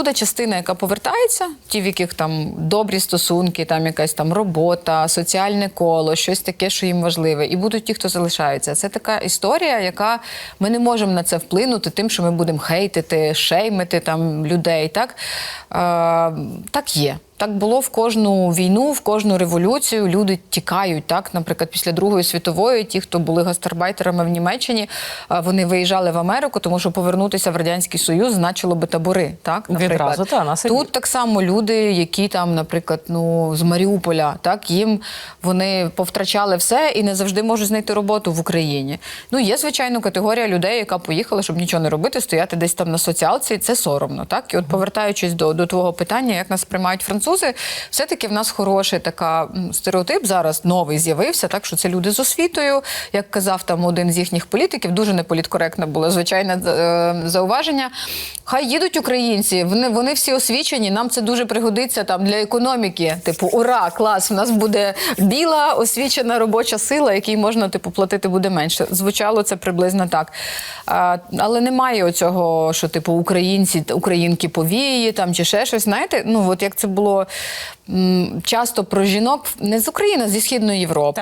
буде частина, яка повертається, ті, в яких там добрі стосунки, там якась там робота, соціальне коло, щось таке, що їм важливе. І будуть ті, хто залишаються. Це така історія, яка ми не можемо на це вплинути, тим, що ми будемо хейтити, шеймити там людей. Так, е, так є. Так було в кожну війну, в кожну революцію. Люди тікають. Так, наприклад, після Другої світової, ті, хто були гастарбайтерами в Німеччині, вони виїжджали в Америку, тому що повернутися в радянський союз значило би табори. Так, наприклад. Відразу, та, на собі. тут так само люди, які там, наприклад, ну з Маріуполя, так їм вони повтрачали все і не завжди можуть знайти роботу в Україні. Ну є звичайно категорія людей, яка поїхала, щоб нічого не робити, стояти десь там на соціалці. Це соромно. Так і от повертаючись до, до твого питання, як нас сприймають французи, все-таки в нас хороший така стереотип зараз новий з'явився. Так що це люди з освітою, як казав там один з їхніх політиків, дуже неполіткоректне було звичайне зауваження. Хай їдуть українці, вони, вони всі освічені. Нам це дуже пригодиться там для економіки. Типу, ура, клас! У нас буде біла освічена робоча сила, якій можна типу платити буде менше. Звучало це приблизно так. А, але немає оцього, що типу українці, українки повії там чи ще щось. Знаєте, ну от як це було часто про жінок не з України, а зі східної Європи.